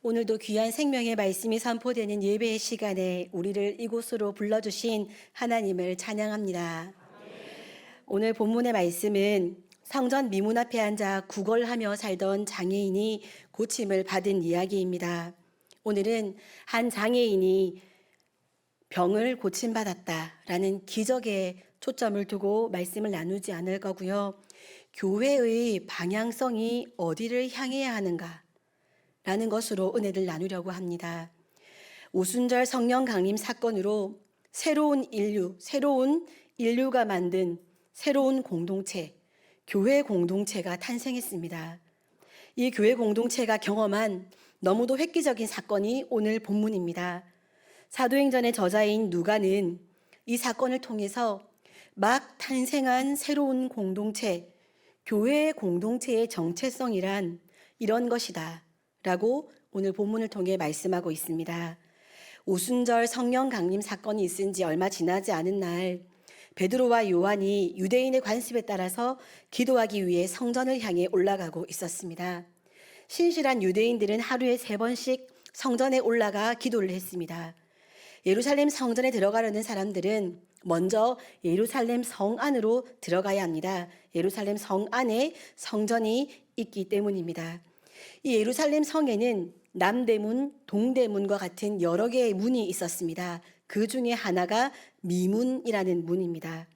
오늘도 귀한 생명의 말씀이 선포되는 예배의 시간에 우리를 이곳으로 불러주신 하나님을 찬양합니다. 오늘 본문의 말씀은 성전 미문 앞에 앉아 구걸하며 살던 장애인이 고침을 받은 이야기입니다. 오늘은 한 장애인이 병을 고침받았다라는 기적에 초점을 두고 말씀을 나누지 않을 거고요. 교회의 방향성이 어디를 향해야 하는가? 라는 것으로 은혜를 나누려고 합니다. 오순절 성령 강림 사건으로 새로운 인류, 새로운 인류가 만든 새로운 공동체, 교회 공동체가 탄생했습니다. 이 교회 공동체가 경험한 너무도 획기적인 사건이 오늘 본문입니다. 사도행전의 저자인 누가는 이 사건을 통해서 막 탄생한 새로운 공동체, 교회의 공동체의 정체성이란 이런 것이다. 라고 오늘 본문을 통해 말씀하고 있습니다. 오순절 성령 강림 사건이 있은 지 얼마 지나지 않은 날 베드로와 요한이 유대인의 관습에 따라서 기도하기 위해 성전을 향해 올라가고 있었습니다. 신실한 유대인들은 하루에 세 번씩 성전에 올라가 기도를 했습니다. 예루살렘 성전에 들어가려는 사람들은 먼저 예루살렘 성 안으로 들어가야 합니다. 예루살렘 성 안에 성전이 있기 때문입니다. 이 예루살렘 성에는 남대문, 동대문과 같은 여러 개의 문이 있었습니다. 그 중에 하나가 미문이라는 문입니다.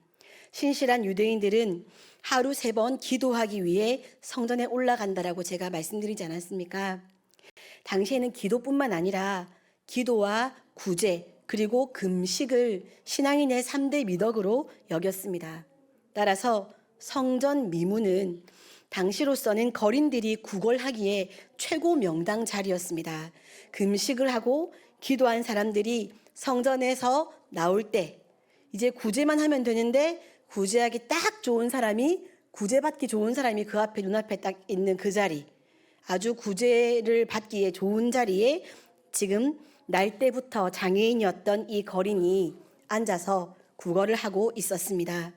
신실한 유대인들은 하루 세 번 기도하기 위해 성전에 올라간다라고 제가 말씀드리지 않았습니까? 당시에는 기도뿐만 아니라 기도와 구제 그리고 금식을 신앙인의 3대 미덕으로 여겼습니다. 따라서 성전 미문은 당시로서는 거린들이 구걸하기에 최고 명당 자리였습니다. 금식을 하고 기도한 사람들이 성전에서 나올 때 이제 구제만 하면 되는데 구제하기 딱 좋은 사람이 구제받기 좋은 사람이 그 앞에 눈앞에 딱 있는 그 자리 아주 구제를 받기에 좋은 자리에 지금 날 때부터 장애인이었던 이 거린이 앉아서 구걸을 하고 있었습니다.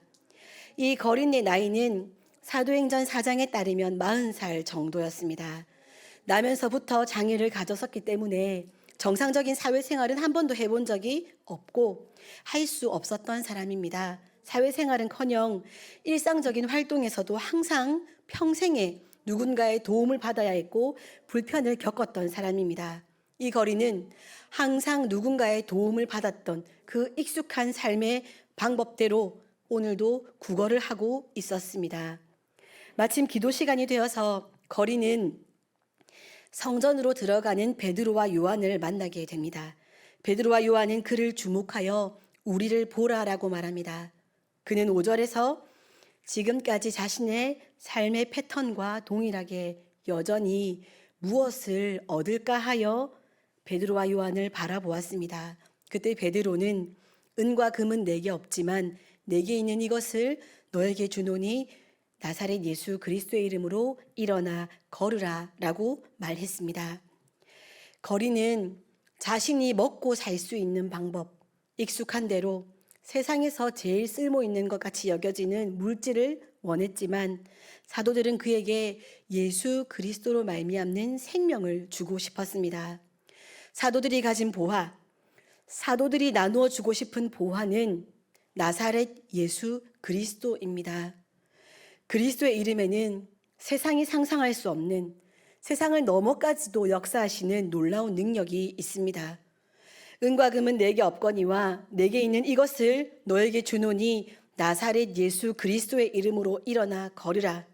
이 거린의 나이는 사도행전 4장에 따르면 40살 정도였습니다. 나면서부터 장애를 가졌었기 때문에 정상적인 사회생활은 한 번도 해본 적이 없고 할 수 없었던 사람입니다. 사회생활은 커녕 일상적인 활동에서도 항상 평생에 누군가의 도움을 받아야 했고 불편을 겪었던 사람입니다. 이 거리는 항상 누군가의 도움을 받았던 그 익숙한 삶의 방법대로 오늘도 구걸을 하고 있었습니다. 마침 기도 시간이 되어서 거리는 성전으로 들어가는 베드로와 요한을 만나게 됩니다. 베드로와 요한은 그를 주목하여 우리를 보라라고 말합니다. 그는 5절에서 지금까지 자신의 삶의 패턴과 동일하게 여전히 무엇을 얻을까 하여 베드로와 요한을 바라보았습니다. 그때 베드로는 은과 금은 내게 없지만 내게 있는 이것을 너에게 주노니 나사렛 예수 그리스도의 이름으로 일어나 걸으라 라고 말했습니다. 거리는 자신이 먹고 살 수 있는 방법, 익숙한 대로 세상에서 제일 쓸모 있는 것 같이 여겨지는 물질을 원했지만 사도들은 그에게 예수 그리스도로 말미암는 생명을 주고 싶었습니다. 사도들이 가진 보화, 사도들이 나누어 주고 싶은 보화는 나사렛 예수 그리스도입니다. 그리스도의 이름에는 세상이 상상할 수 없는 세상을 넘어까지도 역사하시는 놀라운 능력이 있습니다. 은과 금은 내게 없거니와 내게 있는 이것을 너에게 주노니 나사렛 예수 그리스도의 이름으로 일어나 걸으라.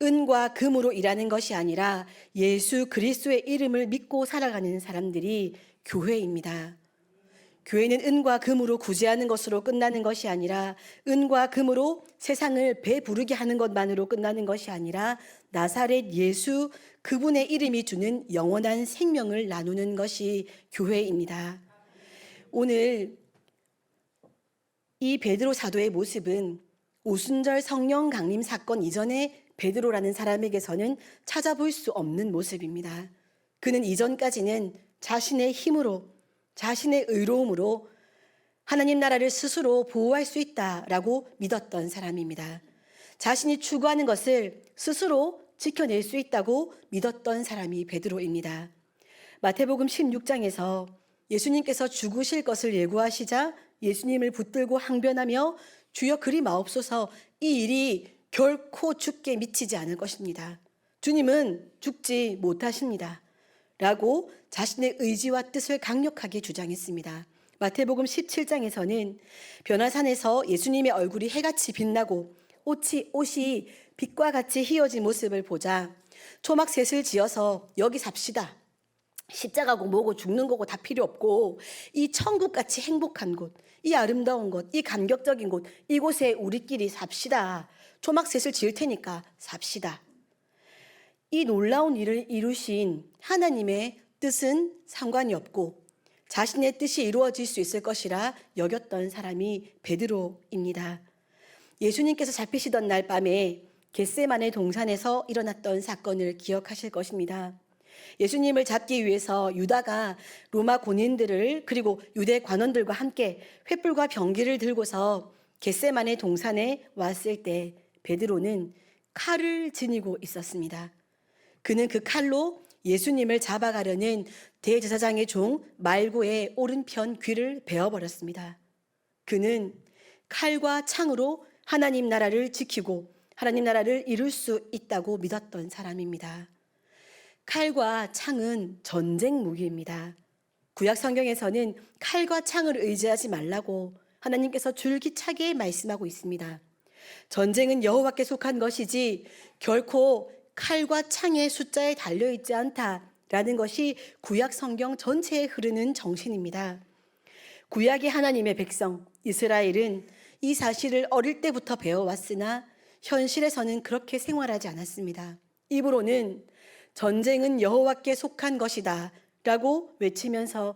은과 금으로 일하는 것이 아니라 예수 그리스도의 이름을 믿고 살아가는 사람들이 교회입니다. 교회는 은과 금으로 구제하는 것으로 끝나는 것이 아니라 은과 금으로 세상을 배부르게 하는 것만으로 끝나는 것이 아니라 나사렛 예수 그분의 이름이 주는 영원한 생명을 나누는 것이 교회입니다. 오늘 이 베드로 사도의 모습은 오순절 성령 강림 사건 이전에 베드로라는 사람에게서는 찾아볼 수 없는 모습입니다. 그는 이전까지는 자신의 힘으로 자신의 의로움으로 하나님 나라를 스스로 보호할 수 있다라고 믿었던 사람입니다. 자신이 추구하는 것을 스스로 지켜낼 수 있다고 믿었던 사람이 베드로입니다. 마태복음 16장에서 예수님께서 죽으실 것을 예고하시자 예수님을 붙들고 항변하며 주여 그리 마옵소서 이 일이 결코 죽게 미치지 않을 것입니다. 주님은 죽지 못하십니다. 라고 자신의 의지와 뜻을 강력하게 주장했습니다. 마태복음 17장에서는 변화산에서 예수님의 얼굴이 해같이 빛나고 옷이, 옷이 빛과 같이 휘어진 모습을 보자 초막셋을 지어서 여기 삽시다. 십자가고 뭐고 죽는 거고 다 필요 없고 이 천국같이 행복한 곳, 이 아름다운 곳, 이 감격적인 곳, 이곳에 우리끼리 삽시다. 초막셋을 지을 테니까 삽시다. 이 놀라운 일을 이루신 하나님의 뜻은 상관이 없고 자신의 뜻이 이루어질 수 있을 것이라 여겼던 사람이 베드로입니다. 예수님께서 잡히시던 날 밤에 겟세만의 동산에서 일어났던 사건을 기억하실 것입니다. 예수님을 잡기 위해서 유다가 로마 군인들을 그리고 유대 관원들과 함께 횃불과 병기를 들고서 겟세만의 동산에 왔을 때 베드로는 칼을 지니고 있었습니다. 그는 그 칼로 예수님을 잡아가려는 대제사장의 종 말고의 오른편 귀를 베어버렸습니다. 그는 칼과 창으로 하나님 나라를 지키고 하나님 나라를 이룰 수 있다고 믿었던 사람입니다. 칼과 창은 전쟁 무기입니다. 구약 성경에서는 칼과 창을 의지하지 말라고 하나님께서 줄기차게 말씀하고 있습니다. 전쟁은 여호와께 속한 것이지 결코 칼과 창의 숫자에 달려 있지 않다라는 것이 구약 성경 전체에 흐르는 정신입니다. 구약의 하나님의 백성 이스라엘은 이 사실을 어릴 때부터 배워왔으나 현실에서는 그렇게 생활하지 않았습니다. 입으로는 전쟁은 여호와께 속한 것이다 라고 외치면서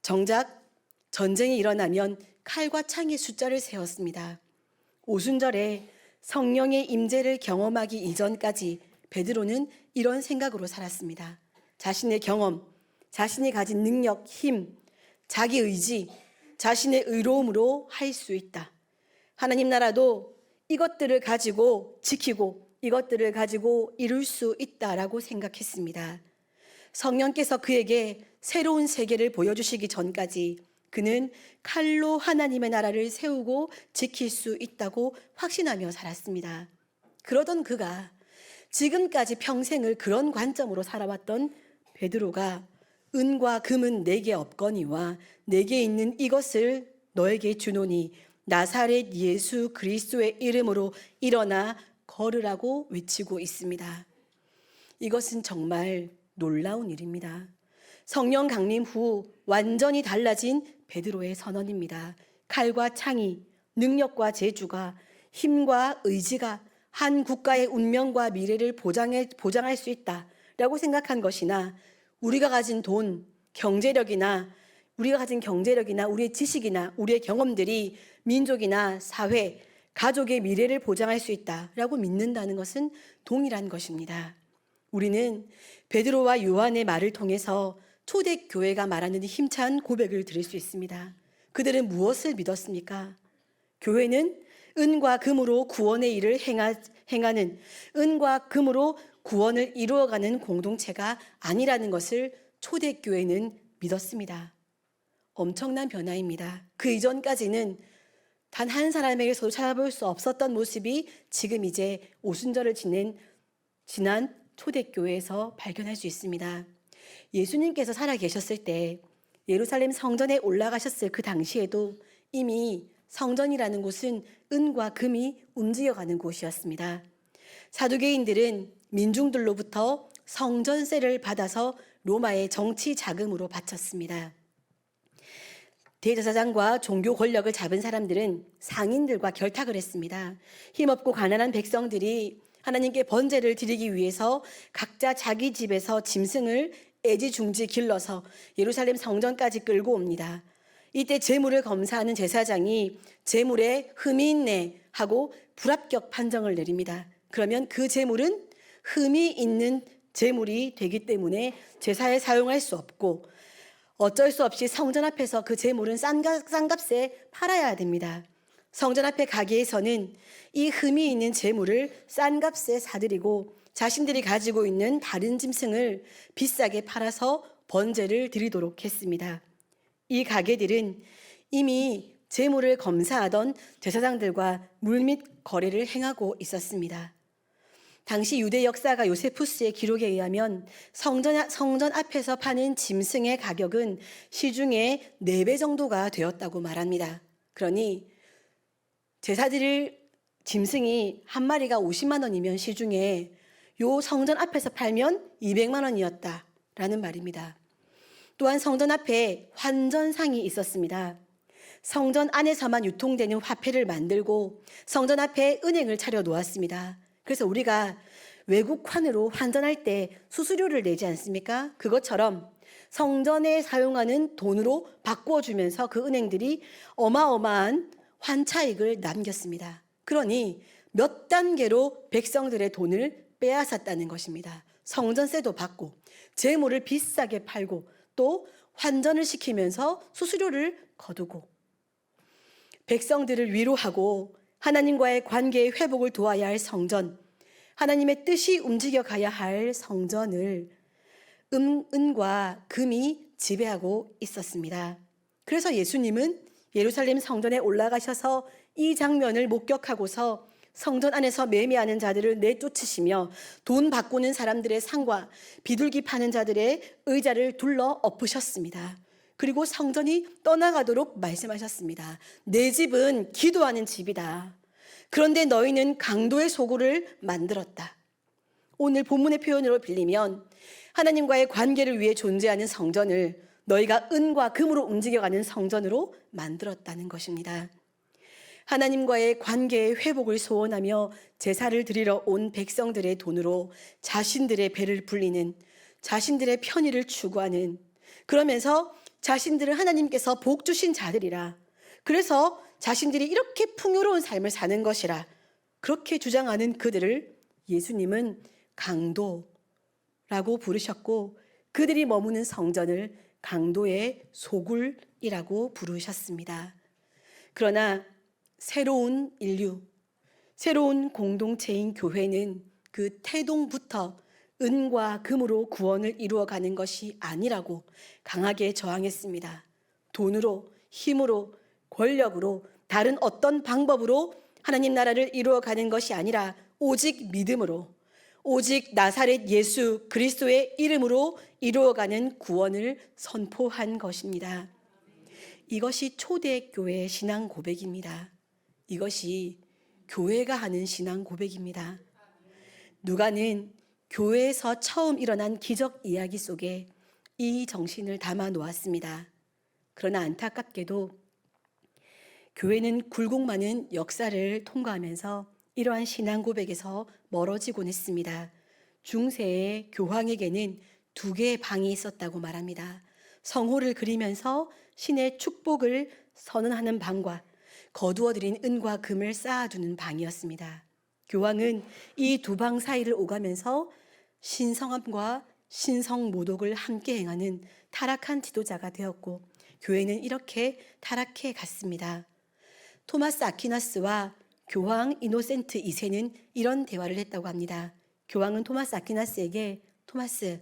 정작 전쟁이 일어나면 칼과 창의 숫자를 세웠습니다. 오순절에 성령의 임재를 경험하기 이전까지 베드로는 이런 생각으로 살았습니다. 자신의 경험, 자신이 가진 능력, 힘, 자기 의지, 자신의 의로움으로 할 수 있다. 하나님 나라도 이것들을 가지고 지키고 이것들을 가지고 이룰 수 있다라고 생각했습니다. 성령께서 그에게 새로운 세계를 보여주시기 전까지 그는 칼로 하나님의 나라를 세우고 지킬 수 있다고 확신하며 살았습니다. 그러던 그가 지금까지 평생을 그런 관점으로 살아왔던 베드로가 은과 금은 내게 없거니와 내게 있는 이것을 너에게 주노니 나사렛 예수 그리스도의 이름으로 일어나 걸으라고 외치고 있습니다. 이것은 정말 놀라운 일입니다. 성령 강림 후 완전히 달라진 베드로의 선언입니다. 칼과 창이, 능력과 재주가, 힘과 의지가 한 국가의 운명과 미래를 보장해, 보장할 수 있다라고 생각한 것이나 우리가 가진 돈, 경제력이나 우리가 가진 경제력이나 우리의 지식이나 우리의 경험들이 민족이나 사회, 가족의 미래를 보장할 수 있다라고 믿는다는 것은 동일한 것입니다. 우리는 베드로와 요한의 말을 통해서 초대 교회가 말하는 힘찬 고백을 들을 수 있습니다. 그들은 무엇을 믿었습니까? 교회는 은과 금으로 구원의 일을 행하, 행하는 은과 금으로 구원을 이루어가는 공동체가 아니라는 것을 초대교회는 믿었습니다. 엄청난 변화입니다. 그 이전까지는 단 한 사람에게서도 찾아볼 수 없었던 모습이 지금 이제 오순절을 지낸 지난 초대교회에서 발견할 수 있습니다. 예수님께서 살아 계셨을 때 예루살렘 성전에 올라가셨을 그 당시에도 이미 성전이라는 곳은 은과 금이 움직여가는 곳이었습니다. 사두개인들은 민중들로부터 성전세를 받아서 로마의 정치 자금으로 바쳤습니다. 대제사장과 종교 권력을 잡은 사람들은 상인들과 결탁을 했습니다. 힘없고 가난한 백성들이 하나님께 번제를 드리기 위해서 각자 자기 집에서 짐승을 애지중지 길러서 예루살렘 성전까지 끌고 옵니다. 이때 재물을 검사하는 제사장이 재물에 흠이 있네 하고 불합격 판정을 내립니다. 그러면 그 재물은 흠이 있는 재물이 되기 때문에 제사에 사용할 수 없고 어쩔 수 없이 성전 앞에서 그 재물은 싼 값에 팔아야 됩니다. 성전 앞에 가게에서는 이 흠이 있는 재물을 싼 값에 사들이고 자신들이 가지고 있는 다른 짐승을 비싸게 팔아서 번제를 드리도록 했습니다. 이 가게들은 이미 재물을 검사하던 제사장들과 물밑 거래를 행하고 있었습니다. 당시 유대 역사가 요세푸스의 기록에 의하면 성전, 성전 앞에서 파는 짐승의 가격은 시중의 4배 정도가 되었다고 말합니다. 그러니 제사드릴 짐승이 한 마리가 50만 원이면 시중에 요 성전 앞에서 팔면 200만 원이었다라는 말입니다. 또한 성전 앞에 환전상이 있었습니다. 성전 안에서만 유통되는 화폐를 만들고 성전 앞에 은행을 차려 놓았습니다. 그래서 우리가 외국환으로 환전할 때 수수료를 내지 않습니까? 그것처럼 성전에 사용하는 돈으로 바꿔주면서 그 은행들이 어마어마한 환차익을 남겼습니다. 그러니 몇 단계로 백성들의 돈을 빼앗았다는 것입니다. 성전세도 받고 재물을 비싸게 팔고 또 환전을 시키면서 수수료를 거두고 백성들을 위로하고 하나님과의 관계의 회복을 도와야 할 성전, 하나님의 뜻이 움직여 가야 할 성전을 음, 은과 금이 지배하고 있었습니다. 그래서 예수님은 예루살렘 성전에 올라가셔서 이 장면을 목격하고서 성전 안에서 매매하는 자들을 내쫓으시며 돈 바꾸는 사람들의 상과 비둘기 파는 자들의 의자를 둘러 엎으셨습니다. 그리고 성전이 떠나가도록 말씀하셨습니다. 내 집은 기도하는 집이다. 그런데 너희는 강도의 소굴을 만들었다. 오늘 본문의 표현으로 빌리면 하나님과의 관계를 위해 존재하는 성전을 너희가 은과 금으로 움직여가는 성전으로 만들었다는 것입니다. 하나님과의 관계의 회복을 소원하며 제사를 드리러 온 백성들의 돈으로 자신들의 배를 불리는 자신들의 편의를 추구하는 그러면서 자신들을 하나님께서 복 주신 자들이라 그래서 자신들이 이렇게 풍요로운 삶을 사는 것이라 그렇게 주장하는 그들을 예수님은 강도라고 부르셨고 그들이 머무는 성전을 강도의 소굴이라고 부르셨습니다. 그러나 새로운 인류, 새로운 공동체인 교회는 그 태동부터 은과 금으로 구원을 이루어가는 것이 아니라고 강하게 저항했습니다. 돈으로, 힘으로, 권력으로, 다른 어떤 방법으로 하나님 나라를 이루어가는 것이 아니라 오직 믿음으로, 오직 나사렛 예수 그리스도의 이름으로 이루어가는 구원을 선포한 것입니다. 이것이 초대교회의 신앙 고백입니다. 이것이 교회가 하는 신앙 고백입니다. 누가는 교회에서 처음 일어난 기적 이야기 속에 이 정신을 담아 놓았습니다. 그러나 안타깝게도 교회는 굴곡 많은 역사를 통과하면서 이러한 신앙 고백에서 멀어지곤 했습니다. 중세의 교황에게는 두 개의 방이 있었다고 말합니다. 성호를 그리면서 신의 축복을 선언하는 방과 거두어들인 은과 금을 쌓아두는 방이었습니다. 교황은 이 두 방 사이를 오가면서 신성함과 신성 모독을 함께 행하는 타락한 지도자가 되었고 교회는 이렇게 타락해 갔습니다. 토마스 아퀴나스와 교황 이노센트 2세는 이런 대화를 했다고 합니다. 교황은 토마스 아퀴나스에게 토마스,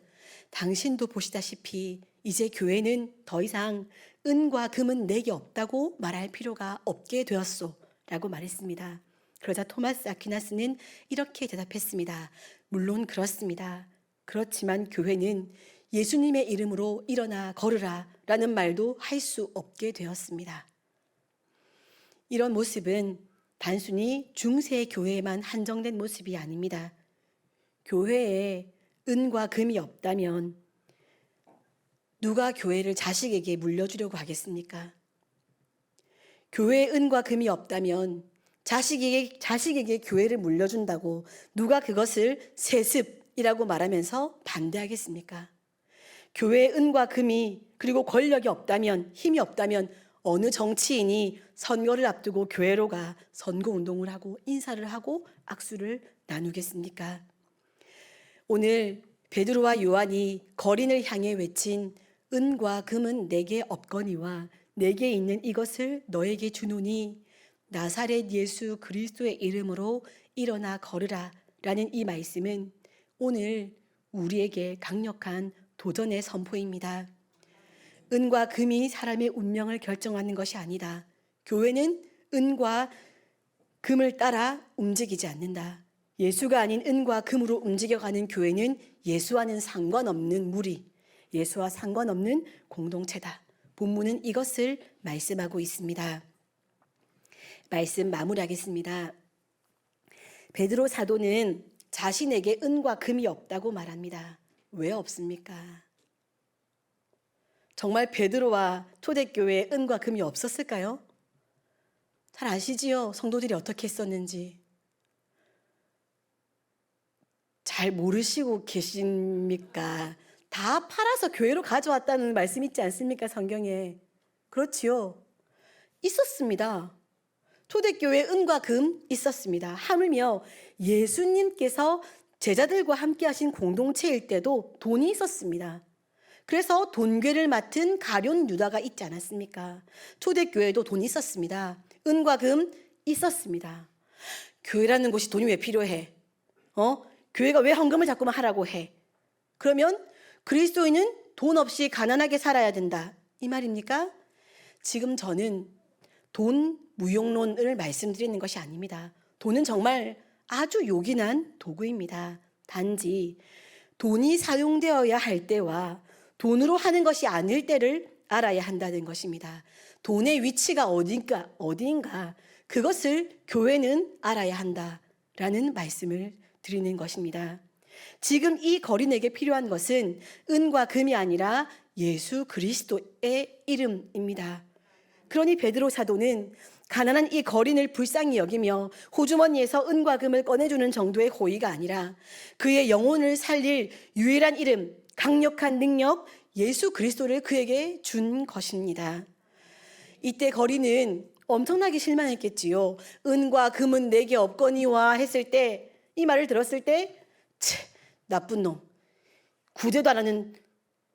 당신도 보시다시피 이제 교회는 더 이상 은과 금은 내게 없다고 말할 필요가 없게 되었소. 라고 말했습니다. 그러자 토마스 아퀴나스는 이렇게 대답했습니다. 물론 그렇습니다. 그렇지만 교회는 예수님의 이름으로 일어나 걸으라 라는 말도 할 수 없게 되었습니다. 이런 모습은 단순히 중세 교회에만 한정된 모습이 아닙니다. 교회에 은과 금이 없다면 누가 교회를 자식에게 물려주려고 하겠습니까? 교회에 은과 금이 없다면 자식에게, 자식에게 교회를 물려준다고 누가 그것을 세습이라고 말하면서 반대하겠습니까? 교회에 은과 금이 그리고 권력이 없다면 힘이 없다면 어느 정치인이 선거를 앞두고 교회로 가 선거 운동을 하고 인사를 하고 악수를 나누겠습니까? 오늘 베드로와 요한이 거린을 향해 외친 은과 금은 내게 없거니와 내게 있는 이것을 너에게 주노니 나사렛 예수 그리스도의 이름으로 일어나 걸으라 라는 이 말씀은 오늘 우리에게 강력한 도전의 선포입니다. 은과 금이 사람의 운명을 결정하는 것이 아니다. 교회는 은과 금을 따라 움직이지 않는다. 예수가 아닌 은과 금으로 움직여가는 교회는 예수와는 상관없는 무리, 예수와 상관없는 공동체다. 본문은 이것을 말씀하고 있습니다. 말씀 마무리하겠습니다. 베드로 사도는 자신에게 은과 금이 없다고 말합니다. 왜 없습니까? 정말 베드로와 초대교회에 은과 금이 없었을까요? 잘 아시지요? 성도들이 어떻게 했었는지. 잘 모르시고 계십니까? 다 팔아서 교회로 가져왔다는 말씀 있지 않습니까? 성경에. 그렇지요. 있었습니다. 초대교회 은과 금 있었습니다. 하물며 예수님께서 제자들과 함께 하신 공동체일 때도 돈이 있었습니다. 그래서 돈괴를 맡은 가룟 유다가 있지 않았습니까? 초대교회도 돈이 있었습니다. 은과 금 있었습니다. 교회라는 곳이 돈이 왜 필요해? 어? 교회가 왜 헌금을 자꾸만 하라고 해? 그러면 그리스도인은 돈 없이 가난하게 살아야 된다. 이 말입니까? 지금 저는 돈 무용론을 말씀드리는 것이 아닙니다. 돈은 정말 아주 요긴한 도구입니다. 단지 돈이 사용되어야 할 때와 돈으로 하는 것이 아닐 때를 알아야 한다는 것입니다. 돈의 위치가 어딘가, 어디인가, 그것을 교회는 알아야 한다라는 말씀을 드리는 것입니다. 지금 이 거린에게 필요한 것은 은과 금이 아니라 예수 그리스도의 이름입니다. 그러니 베드로 사도는 가난한 이 거린을 불쌍히 여기며 호주머니에서 은과 금을 꺼내주는 정도의 호의가 아니라 그의 영혼을 살릴 유일한 이름, 강력한 능력, 예수 그리스도를 그에게 준 것입니다. 이때 거리는 엄청나게 실망했겠지요. 은과 금은 내게 없거니와 했을 때 이 말을 들었을 때 치, 나쁜 놈, 구제도 안 하는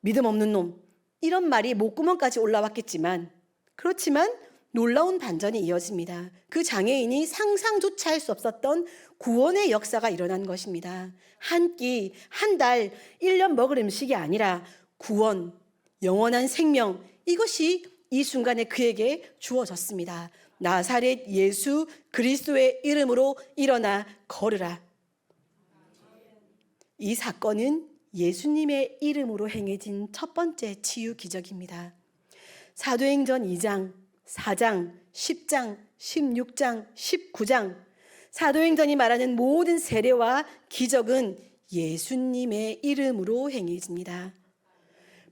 믿음 없는 놈 이런 말이 목구멍까지 올라왔겠지만 그렇지만 놀라운 반전이 이어집니다. 그 장애인이 상상조차 할 수 없었던 구원의 역사가 일어난 것입니다. 한 끼, 한 달, 1년 먹을 음식이 아니라 구원, 영원한 생명, 이것이 이 순간에 그에게 주어졌습니다. 나사렛 예수 그리스도의 이름으로 일어나 걸으라. 이 사건은 예수님의 이름으로 행해진 첫 번째 치유 기적입니다. 사도행전 2장, 4장, 10장, 16장, 19장, 사도행전이 말하는 모든 세례와 기적은 예수님의 이름으로 행해집니다.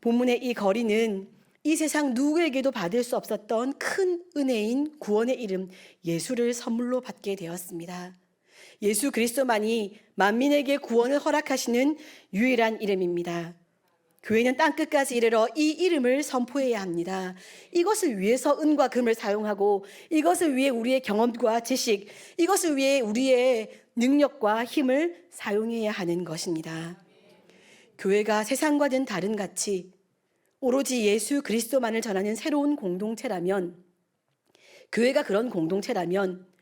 본문의 이 거리는 이 세상 누구에게도 받을 수 없었던 큰 은혜인 구원의 이름 예수를 선물로 받게 되었습니다. 예수 그리스도만이 만민에게 구원을 허락하시는 유일한 이름입니다. 교회는 땅 끝까지 이르러 이 이름을 선포해야 합니다. 이것을 위해서 은과 금을 사용하고 이것을 위해 우리의 경험과 지식, 이것을 위해 우리의 능력과 힘을 사용해야 하는 것입니다. 교회가 세상과는 다른 가치, 오로지 예수 그리스도만을 전하는 새로운 공동체라면, 교회가 그런 공동체라면,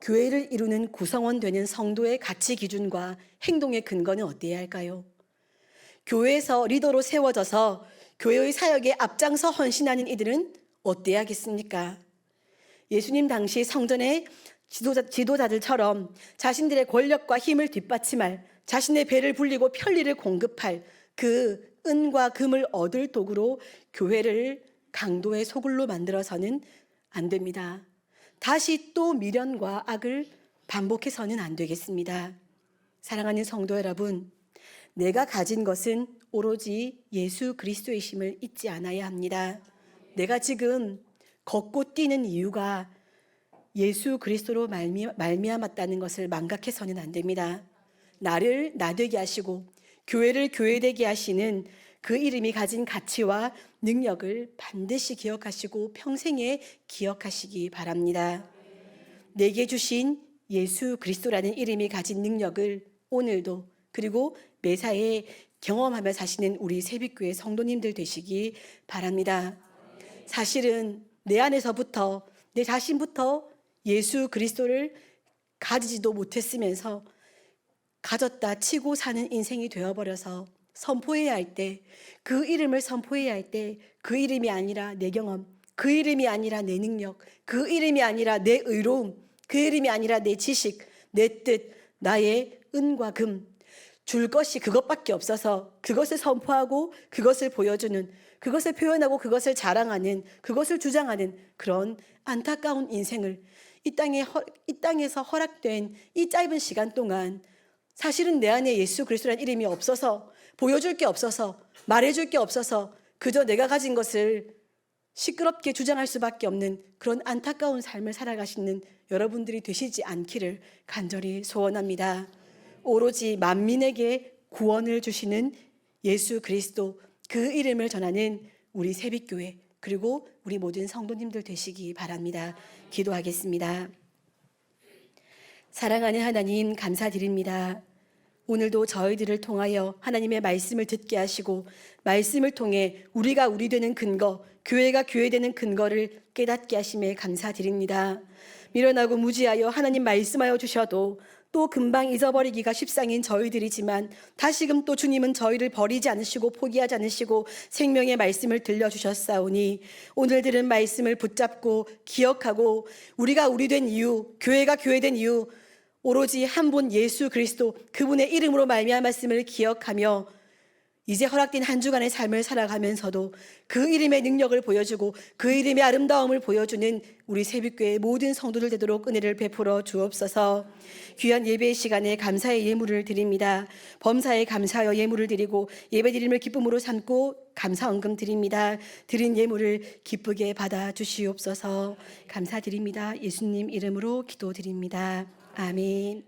교회를 이루는 구성원 되는 성도의 가치 기준과 행동의 근거는 어때야 할까요? 교회에서 리더로 세워져서 교회의 사역에 앞장서 헌신하는 이들은 어때야겠습니까? 예수님 당시 성전의 지도자, 지도자 들처럼 자신들의 권력과 힘을 뒷받침할 자신의 배를 불리고 편리를 공급할 그 은과 금을 얻을 도구로 교회를 강도의 소굴로 만들어서는 안 됩니다. 다시 또 미련과 악을 반복해서는 안 되겠습니다. 사랑하는 성도 여러분, 내가 가진 것은 오로지 예수 그리스도이심을 잊지 않아야 합니다. 내가 지금 걷고 뛰는 이유가 예수 그리스도로 말미암았다는 것을 망각해서는 안 됩니다. 나를 나되게 하시고 교회를 교회되게 하시는 그 이름이 가진 가치와 능력을 반드시 기억하시고 평생에 기억하시기 바랍니다. 내게 주신 예수 그리스도라는 이름이 가진 능력을 오늘도 그리고 매사에 경험하며 사시는 우리 세빛교회 성도님들 되시기 바랍니다. 사실은 내 안에서부터 내 자신부터 예수 그리스도를 가지지도 못했으면서 가졌다 치고 사는 인생이 되어버려서 선포해야 할 때, 그 이름을 선포해야 할 때, 그 이름이 아니라 내 경험, 그 이름이 아니라 내 능력, 그 이름이 아니라 내 의로움, 그 이름이 아니라 내 지식, 내 뜻, 나의 은과 금, 줄 것이 그것밖에 없어서 그것을 선포하고 그것을 보여주는 그것을 표현하고 그것을 자랑하는 그것을 주장하는 그런 안타까운 인생을 이 땅에 허- 이 땅에서 허락된 이 짧은 시간 동안 사실은 내 안에 예수 그리스도라는 이름이 없어서 보여줄 게 없어서 말해줄 게 없어서 그저 내가 가진 것을 시끄럽게 주장할 수밖에 없는 그런 안타까운 삶을 살아가시는 여러분들이 되시지 않기를 간절히 소원합니다. 오로지 만민에게 구원을 주시는 예수 그리스도 그 이름을 전하는 우리 새빛교회 그리고 우리 모든 성도님들 되시기 바랍니다. 기도하겠습니다. 사랑하는 하나님 감사드립니다. 오늘도 저희들을 통하여 하나님의 말씀을 듣게 하시고 말씀을 통해 우리가 우리 되는 근거, 교회가 교회 되는 근거를 깨닫게 하심에 감사드립니다. 미련하고 무지하여 하나님 말씀하여 주셔도 또 금방 잊어버리기가 십상인 저희들이지만 다시금 또 주님은 저희를 버리지 않으시고 포기하지 않으시고 생명의 말씀을 들려주셨사오니 오늘 들은 말씀을 붙잡고 기억하고 우리가 우리 된 이유, 교회가 교회 된 이유 오로지 한 분 예수 그리스도 그분의 이름으로 말미암은 말씀을 기억하며 이제 허락된 한 주간의 삶을 살아가면서도 그 이름의 능력을 보여주고 그 이름의 아름다움을 보여주는 우리 새벽교회 모든 성도들 되도록 은혜를 베풀어 주옵소서. 귀한 예배의 시간에 감사의 예물을 드립니다. 범사에 감사하여 예물을 드리고 예배 드림을 기쁨으로 삼고 감사 언금 드립니다. 드린 예물을 기쁘게 받아 주시옵소서. 감사드립니다. 예수님 이름으로 기도드립니다. 아멘.